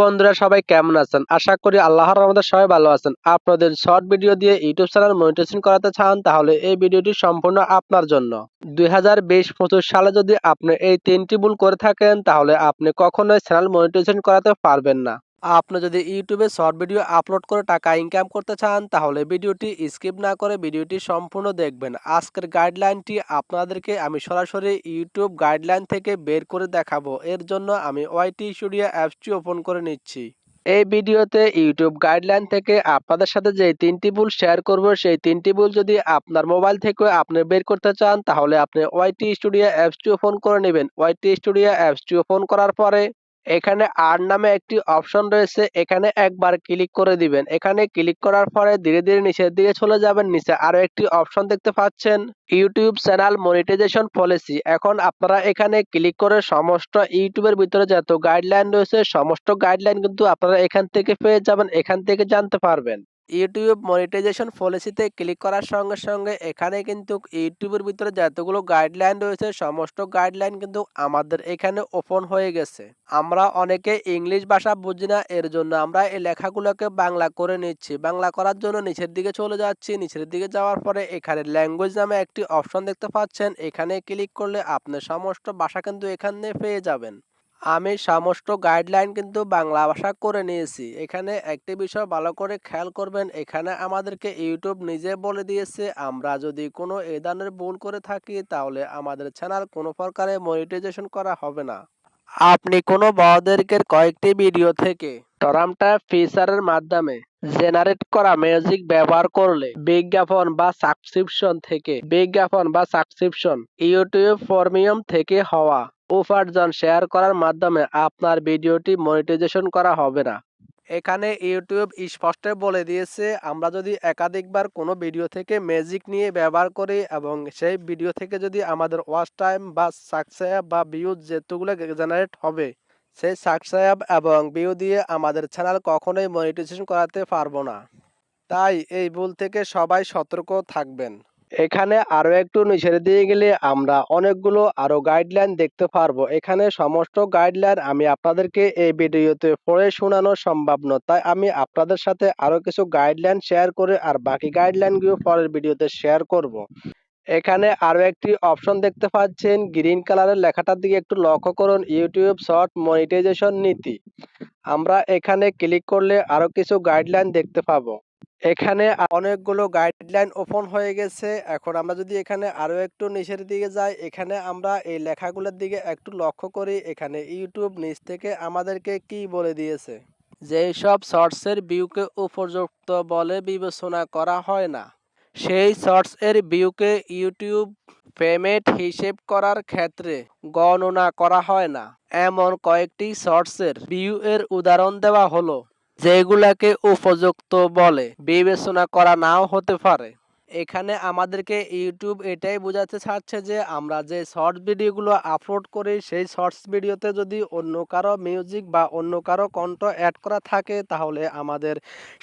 বন্ধুরা, সবাই কেমন আছেন? আশা করি আল্লাহর রহমতে সবাই ভালো আছেন। আপনাদের শর্ট ভিডিও দিয়ে ইউটিউব চ্যানেল মনিটাইজেশন করাতে চান, তাহলে এই ভিডিওটি সম্পূর্ণ আপনার জন্য। দুই হাজার বিশ পঁচিশ সালে যদি আপনি এই তিনটি ভুল করে থাকেন, তাহলে আপনি কখনোই চ্যানেল মনিটাইজেশন করাতে পারবেন না। আপনি যদি ইউটিউবে শর্ট ভিডিও আপলোড করে টাকা ইনকাম করতে চান, তাহলে ভিডিওটি স্কিপ না করে ভিডিওটি সম্পূর্ণ দেখবেন। আজকের গাইডলাইনটি আপনাদেরকে আমি সরাসরি ইউটিউব গাইডলাইন থেকে বের করে দেখাবো। এর জন্য আমি ওয়াইটি স্টুডিও অ্যাপসটি ওপেন করে নিচ্ছি। এই ভিডিওতে ইউটিউব গাইডলাইন থেকে আপনাদের সাথে যে তিনটি ভুল শেয়ার করব, সেই তিনটি ভুল যদি আপনার মোবাইল থেকে আপনি বের করতে চান, তাহলে আপনি ওয়াইটি স্টুডিও অ্যাপসটি ওপেন করে নেবেন। ওয়াইটি স্টুডিও অ্যাপসটি ওপেন করার পরে এখানে আর নামে একটি অপশন রয়েছে, এখানে একবার ক্লিক করে দিবেন। এখানে ক্লিক করার পরে ধীরে ধীরে নিচের দিকে চলে যাবেন, নিচে আরও একটি অপশন দেখতে পাচ্ছেন, ইউটিউব চ্যানেল মনিটাইজেশন পলিসি। এখন আপনারা এখানে ক্লিক করে সমস্ত ইউটিউবের ভিতরে যত গাইডলাইন রয়েছে, সমস্ত গাইডলাইন কিন্তু আপনারা এখান থেকে পেয়ে যাবেন, এখান থেকে জানতে পারবেন। ইউটিউব মনিটাইজেশন পলিসিতে ক্লিক করার সঙ্গে সঙ্গে এখানে কিন্তু ইউটিউবের ভিতরে যতগুলো গাইডলাইন রয়েছে, সমস্ত গাইডলাইন কিন্তু আমাদের এখানে ওপেন হয়ে গেছে। আমরা অনেকে ইংলিশ ভাষা বুঝি না, এর জন্য আমরা এই লেখাগুলোকে বাংলা করে নিচ্ছি। বাংলা করার জন্য নিচের দিকে চলে যাচ্ছি। নিচের দিকে যাওয়ার পরে এখানে ল্যাঙ্গুয়েজ নামে একটি অপশন দেখতে পাচ্ছেন। এখানে ক্লিক করলে আপনি সমস্ত ভাষা কিন্তু এখানে পেয়ে যাবেন। আমি সমস্ত গাইডলাইন কিন্তু বাংলা ভাষা করে নিয়েছি। এখানে একটি বিষয় ভালো করে খেয়াল করবেন, এখানে আমাদেরকে ইউটিউব নিজে বলে দিয়েছে, আমরা যদি কোনো এ ধরনের ভুল করে থাকি, তাহলে আমাদের চ্যানেল কোনো প্রকারে মনিটাইজেশন করা হবে না। আপনি কোনো বড়দেরকে কয়েকটি ভিডিও থেকে টরামটা ফিচারের মাধ্যমে জেনারেট করা মিউজিক ব্যবহার করলে বিজ্ঞাপন বা সাবস্ক্রিপশন থেকে, বিজ্ঞাপন বা সাবস্ক্রিপশন ইউটিউব প্রিমিয়াম থেকে হওয়া উপার্জন শেয়ার করার মাধ্যমে আপনার ভিডিওটি মনিটাইজেশন করা হবে না। এখানে ইউটিউব স্পষ্ট বলে দিয়েছে, আমরা যদি একাধিকবার কোনো ভিডিও থেকে ম্যাজিক নিয়ে ব্যবহার করি এবং সেই ভিডিও থেকে যদি আমাদের ওয়াচ টাইম বা সাকসেস বা ভিউজ যেতুগুলো জেনারেট হবে, সেই সাবস্ক্রাইব এবং ভিউ দিয়ে আমাদের চ্যানেল কখনোই মনিটাইজেশন করাতে পারব না। তাই এই ভুল থেকে সবাই সতর্ক থাকবেন। এখানে আরও একটু নিচের দিয়ে গেলে আমরা অনেকগুলো আরও গাইডলাইন দেখতে পারব। এখানে সমস্ত গাইডলাইন আমি আপনাদেরকে এই ভিডিওতে পড়ে শোনানো সম্ভব নয়। তাই আমি আপনাদের সাথে আরও কিছু গাইডলাইন শেয়ার করে আর বাকি গাইডলাইনগুলো পরের ভিডিওতে শেয়ার করব। এখানে আরও একটি অপশন দেখতে পাচ্ছেন গ্রিন কালারের লেখাটার দিকে একটু লক্ষ্য করুন ইউটিউব শর্ট মনিটাইজেশন নীতি। আমরা এখানে ক্লিক করলে আরও কিছু গাইডলাইন দেখতে পাবো। এখানে অনেকগুলো গাইডলাইন ওপেন হয়ে গেছে। এখন আমরা যদি এখানে আরও একটু নিচের দিকে যাই, এখানে আমরা এই লেখাগুলোর দিকে একটু লক্ষ্য করি। এখানে ইউটিউব নিচ থেকে আমাদেরকে কি বলে দিয়েছে? যেই সব শর্টসের ভিউকে উপযুক্ত বলে বিবেচনা করা হয় না। সেই শর্টস এর ভিউকে ইউটিউব পেমেন্ট হিসেব করার ক্ষেত্রে গণনা করা হয় না। এমন কয়েকটি শর্টসের ভিউ এর উদাহরণ দেওয়া হলো। যেগুলাকে উপযুক্ত বলে বিবেচনা করা নাও হতে পারে। এখানে আমাদেরকে ইউটিউব এটাই বোঝাতে চাচ্ছে যে আমরা যে শর্টস ভিডিওগুলো আপলোড করি, সেই শর্টস ভিডিওতে যদি অন্য কারও মিউজিক বা অন্য কারও কণ্ঠ অ্যাড করা থাকে, তাহলে আমাদের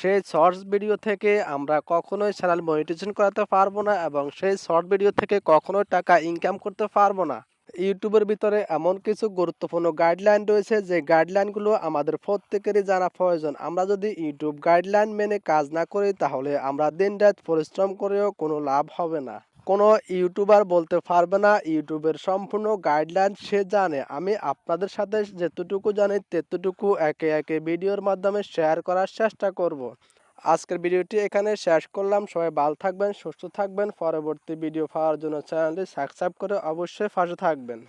সেই শর্টস ভিডিও থেকে আমরা কখনোই চ্যানেল মনিটাইজেশন করাতে পারব না এবং সেই শর্ট ভিডিও থেকে কখনোই টাকা ইনকাম করতে পারব না। ইউটিউবের ভিতরে এমন কিছু গুরুত্বপূর্ণ গাইডলাইন রয়েছে যে গাইডলাইনগুলো আমাদের প্রত্যেকেরই জানা প্রয়োজন। আমরা যদি ইউটিউব গাইডলাইন মেনে কাজ না করি, তাহলে আমরা দিন রাত পরিশ্রম করেও কোনো লাভ হবে না। কোনো ইউটিউবার বলতে পারবে না, ইউটিউবের সম্পূর্ণ গাইডলাইন সে জানে। আমি আপনাদের সাথে যেতটুকু জানি, তেতটুকু একে একে ভিডিওর মাধ্যমে শেয়ার করার চেষ্টা করব। আজকের ভিডিওটি এখানে শেষ করলাম। সবাই ভালো থাকবেন, সুস্থ থাকবেন। পরবর্তী ভিডিও পাওয়ার জন্য চ্যানেলটি সাবস্ক্রাইব করে অবশ্যই পাশে থাকবেন।